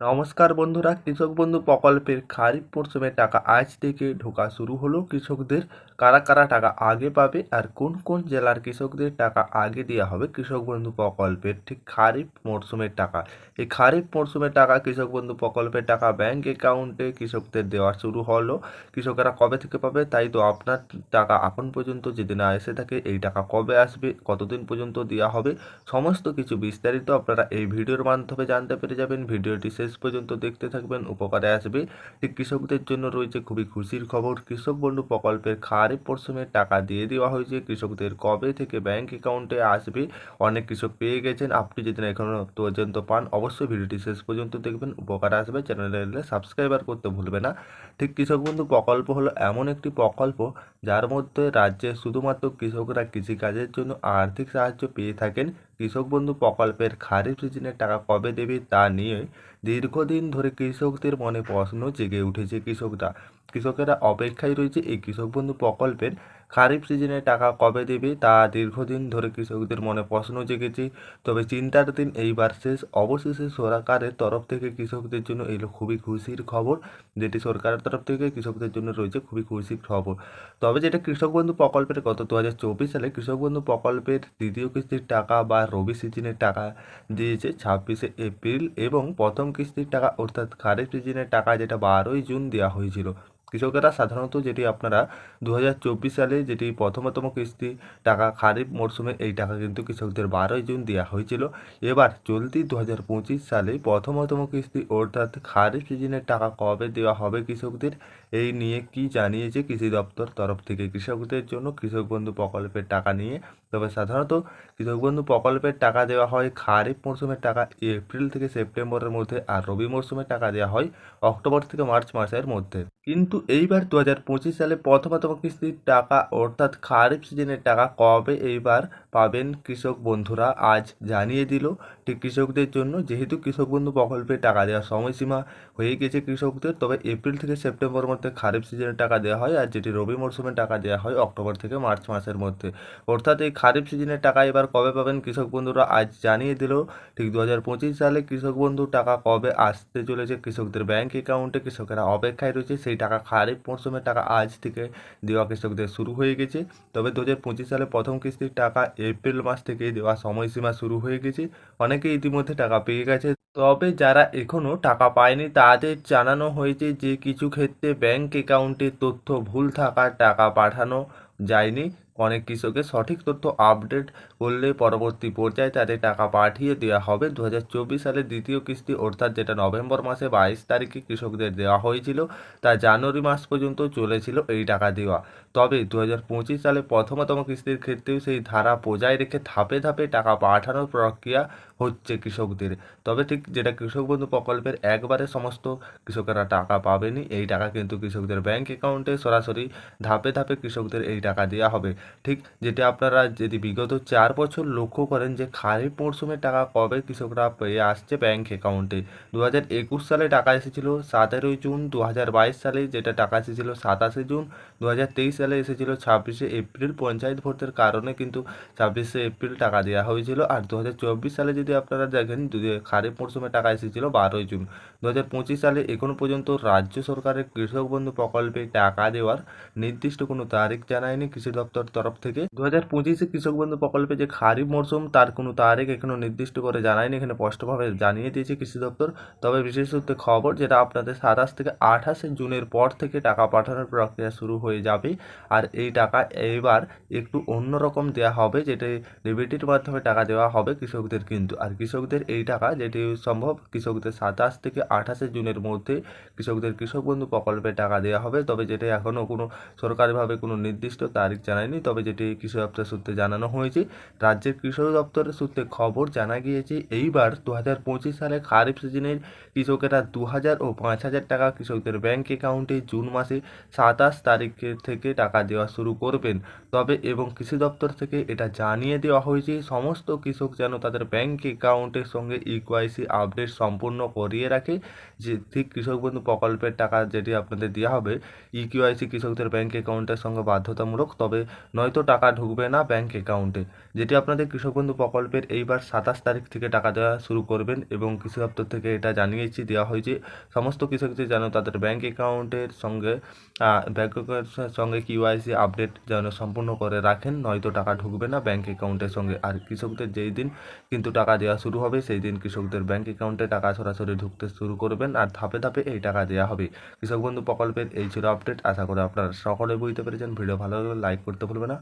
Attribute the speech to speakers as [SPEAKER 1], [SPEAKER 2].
[SPEAKER 1] নমস্কার বন্ধুরা, কৃষক বন্ধু প্রকল্পের খারিফ মরশুমে টাকা আজ থেকে ঢোকা শুরু হলো। কৃষকদের কারা কারা টাকা আগে পাবে আর কোন কোন জেলার কৃষকদের টাকা আগে দেওয়া হবে? কৃষক বন্ধু প্রকল্পের ঠিক খারিফ মরশুমের টাকা। এই খারিফ মরশুমের টাকা কৃষক বন্ধু প্রকল্পের টাকা ব্যাংক অ্যাকাউন্টে কৃষকদের দেওয়া শুরু হলো। কৃষকেরা কবে থেকে পাবে তাই তো আপনার টাকা এখন পর্যন্ত যদি না এসে থাকে এই টাকা কবে আসবে, কতদিন পর্যন্ত দেওয়া হবে, সমস্ত কিছু বিস্তারিত আপনারা এই ভিডিওর মাধ্যমে জানতে পেরে যাবেন। ভিডিওটি শেষ পর্যন্ত দেখতে থাকবেন, উপকারে আসবে। কৃষকদের জন্য রয়েছে খুবই খুশির খবর। কৃষক বন্ধু প্রকল্পের খারিফ মরশুমের টাকা দিয়ে দেওয়া হয়েছে। কৃষকদের কবে থেকে ব্যাংক অ্যাকাউন্টে আসবে, অনেক কৃষক পেয়ে গেছেন। আপনি যদি না এখনও পর্যন্ত পান, অবশ্যই ভিডিওটি শেষ পর্যন্ত দেখবেন। উপকারে আসবে চ্যানেলে সাবস্ক্রাইবার করতে ভুলবে না। ঠিক কৃষক বন্ধু প্রকল্প হলো এমন একটি প্রকল্প যার মধ্যে রাজ্যে শুধুমাত্র কৃষকরা কৃষিকাজের জন্য আর্থিক সাহায্য পেয়ে থাকেন, কৃষক বন্ধু প্রকল্পের খারিফ সিজনের টাকা কবে দেবে তা নিয়ে দীর্ঘদিন ধরে কৃষকদের মনে প্রশ্ন জেগে উঠেছে কৃষকরা। কৃষকেরা অপেক্ষায় রয়েছে এই কৃষক বন্ধু প্রকল্পের খারিফ সিজনে টাকা কবে দেবে তা দীর্ঘদিন ধরে কৃষকদের মনে প্রশ্ন জেগেছে। তবে চিন্তার দিন এইবার শেষ। অবশেষে সরকারের তরফ থেকে কৃষকদের জন্য এলো খুবই খুশির খবর, যেটি সরকারের তরফ থেকে কৃষকদের জন্য রয়েছে খুবই খুশির খবর। তবে যেটা কৃষক বন্ধু প্রকল্পের গত দু হাজার চব্বিশ সালে কৃষক বন্ধু প্রকল্পের দ্বিতীয় কিস্তির টাকা বা রবি সিজনের টাকা দিয়েছে ছাব্বিশে এপ্রিল এবং প্রথম কিস্তির টাকা অর্থাৎ খারিফ সিজনের টাকা যেটা বারোই জুন দেওয়া হয়েছিল। কৃষকেরা সাধারণত যেটি আপনারা দু হাজার চব্বিশ সালে যেটি প্রথমতম কিস্তি টাকা খারিফ মরশুমে এই টাকা কিন্তু কৃষকদের বারোই জুন দেওয়া হয়েছিল। এবার চলতি দু হাজার পঁচিশ সালে প্রথমতম কিস্তি অর্থাৎ খারিফ সিজনের টাকা কবে দেওয়া হবে কৃষকদের, এই নিয়ে কি জানিয়েছে কৃষি দপ্তর তরফ থেকে কৃষকদের জন্য কৃষক বন্ধু প্রকল্পের টাকা নিয়ে। তবে সাধারণত কৃষক বন্ধু প্রকল্পের টাকা দেওয়া হয় খারিফ মরশুমের টাকা এপ্রিল থেকে সেপ্টেম্বরের মধ্যে আর রবি মরশুমের টাকা দেওয়া হয় অক্টোবর থেকে মার্চ মাসের মধ্যে। কিন্তু এইবার দু হাজার পঁচিশ সালে প্রথমতম কিস্তির টাকা, অর্থাৎ খারিফ সিজনের টাকা কবে এইবার পাবেন কৃষক বন্ধুরা? আজ জানিয়ে দিল ঠিক কৃষকদের জন্য। যেহেতু কৃষক বন্ধু প্রকল্পে টাকা দেওয়ার সময়সীমা হয়ে গেছে কৃষকদের, তবে এপ্রিল থেকে সেপ্টেম্বর মধ্যে খারিফ সিজনের টাকা দেওয়া হয় আর যেটি রবি মরশুমে টাকা দেওয়া হয় অক্টোবর থেকে মার্চ মাসের মধ্যে। অর্থাৎ এই খারিফ সিজনের টাকা এবার কবে পাবেন কৃষক বন্ধুরা? আজ জানিয়ে দিল ঠিক দু হাজার পঁচিশ সালে কৃষক বন্ধু টাকা কবে আসতে চলেছে? কৃষকদের ব্যাংক অ্যাকাউন্টে কৃষকেরা অপেক্ষায় রয়েছে। সেই টাকা খারিফ মরশুমের টাকা আজ থেকে দেওয়া কৃষকদের শুরু হয়ে গেছে। তবে দু হাজার পঁচিশ সালে প্রথম কিস্তির টাকা এপ্রিল মাস থেকে দেওয়া সময়সীমা শুরু হয়ে গেছে। অনেকে ইতিমধ্যে টাকা পেয়ে গেছে। তবে যারা এখনও টাকা পায়নি, তাদের জানানো হয়েছে যে কিছু ক্ষেত্রে ব্যাংক অ্যাকাউন্টে তথ্য ভুল থাকার টাকা পাঠানো যায়নি। অনেক কৃষকের সঠিক তথ্য আপডেট করলে পরবর্তী পর্যায়ে তাদের টাকা পাঠিয়ে দেওয়া হবে। দু সালের দ্বিতীয় কিস্তি অর্থাৎ যেটা নভেম্বর মাসে বাইশ তারিখে কৃষকদের দেওয়া হয়েছিল, তা জানুয়ারি মাস পর্যন্ত চলেছিল এই টাকা দেওয়া। তবে দু হাজার পঁচিশ সালে প্রথমতম কিস্তির ক্ষেত্রেও সেই ধারা বজায় রেখে ধাপে ধাপে টাকা পাঠানোর প্রক্রিয়া হচ্ছে কৃষকদের। তবে ঠিক যেটা কৃষক বন্ধু প্রকল্পের একবারে সমস্ত কৃষকেরা টাকা পাবেনি, এই টাকা কিন্তু কৃষকদের ব্যাংক অ্যাকাউন্টে সরাসরি ধাপে ধাপে কৃষকদের এই টাকা দেওয়া হবে। ঠিক? যেটা আপনারা যদি বিগত চার বছর লক্ষ্য করেন যে খারিফ মরশুমের টাকা কবে কৃষকরা পেয়ে আসছে ব্যাংক অ্যাকাউন্টে দু হাজার একুশ সালে টাকা এসেছিল সতেরোই জুন দু হাজার বাইশ সালে যেটা টাকা এসেছিল সাতাশে জুন দু হাজার তেইশ সালে এসেছিল ছাব্বিশে এপ্রিল। পঞ্চায়েত ভোটের কারণে কিন্তু ছাব্বিশে এপ্রিল টাকা দেওয়া হয়েছিল। আর দু হাজার চব্বিশ সালে যদি আপনারা দেখেন খারিফ মরশুমে টাকা এসেছিল বারোই জুন। দু হাজার পঁচিশ সালে এখনও পর্যন্ত রাজ্য সরকারের কৃষক বন্ধু প্রকল্পে টাকা দেওয়ার নির্দিষ্ট কোনো তারিখ জানায়নি কৃষি দপ্তর তরফ থেকে। দু হাজার পঁচিশে কৃষক বন্ধু প্রকল্পে যে খারিফ মরশুম তার কোনো তারিখ এখনও নির্দিষ্ট করে জানায়নি, এখানে স্পষ্টভাবে জানিয়ে দিয়েছে কৃষি দপ্তর। তবে বিশেষ সূত্রে খবর, যেটা আপনাদের সাতাশ থেকে আঠাশে জুনের পর থেকে টাকা পাঠানোর প্রক্রিয়া শুরু হয়ে যাবে। আর এই টাকা এবার একটু অন্যরকম দেওয়া হবে, যেটা ডিবিটির মাধ্যমে টাকা দেওয়া হবে কৃষকদের কিন্তু। আর কৃষকদের এই টাকা, যেটি সম্ভব, কৃষকদের সাতাশ থেকে আঠাশে জুনের মধ্যে কৃষকদের কৃষক বন্ধু প্রকল্পে টাকা দেওয়া হবে। তবে যেটা এখনও কোনো সরকারিভাবে কোনো নির্দিষ্ট তারিখ জানায়নি তবে যেটি কৃষি দপ্তর সূত্রে জানানো হয়েছে, রাজ্যের কৃষক দপ্তরের সূত্রে খবর জানা গিয়েছে, এইবার দু হাজার পঁচিশ সালে খারিফ সিজনের কৃষকেরা দু হাজার ও পাঁচ হাজার টাকা কৃষকদের ব্যাংক অ্যাকাউন্টে জুন মাসে সাতাশ তারিখের থেকে টাকা দেওয়া শুরু করবেন। তবে এবং কৃষি দপ্তর থেকে এটা জানিয়ে দেওয়া হয়েছে, সমস্ত কৃষক যেন তাদের ব্যাংক অ্যাকাউন্টের সঙ্গে ইকোয়াইসি আপডেট সম্পূর্ণ করিয়ে রাখে। যে ঠিক কৃষক বন্ধু প্রকল্পের টাকা যেটি আপনাদের দেওয়া হবে ইকিউআইসি কৃষকদের ব্যাঙ্ক অ্যাকাউন্টের সঙ্গে বাধ্যতামূলক। তবে নয়তো টাকা ঢুকবে না ব্যাঙ্ক অ্যাকাউন্টে যেটি আপনাদের কৃষক বন্ধু প্রকল্পের এইবার সাতাশ তারিখ থেকে টাকা দেওয়া শুরু করবেন এবং কৃষি দপ্তর থেকে এটা জানিয়েছি, দেওয়া হয়েছে। সমস্ত কৃষকদের যেন তাদের ব্যাঙ্ক অ্যাকাউন্টের সঙ্গে অ্যাকাউন্টের সঙ্গে কিউআইসি আপডেট যেন সম্পূর্ণ করে রাখেন, নয়তো টাকা ঢুকবে না ব্যাঙ্ক অ্যাকাউন্টের সঙ্গে। আর কৃষকদের যেই দিন কিন্তু টাকা দেওয়া শুরু হবে, সেই দিন কৃষকদের ব্যাঙ্ক অ্যাকাউন্টে টাকা সরাসরি ঢুকতে শুরু করবেন আর ধাপে ধাপে এই টাকা দেওয়া হবে। কৃষক বন্ধু প্রকল্পের এই ছিল আপডেট আশা করি আপনারা সকলে বুঝতে পেরেছেন। ভিডিও ভালো লাগলে লাইক করতে ভুলবে না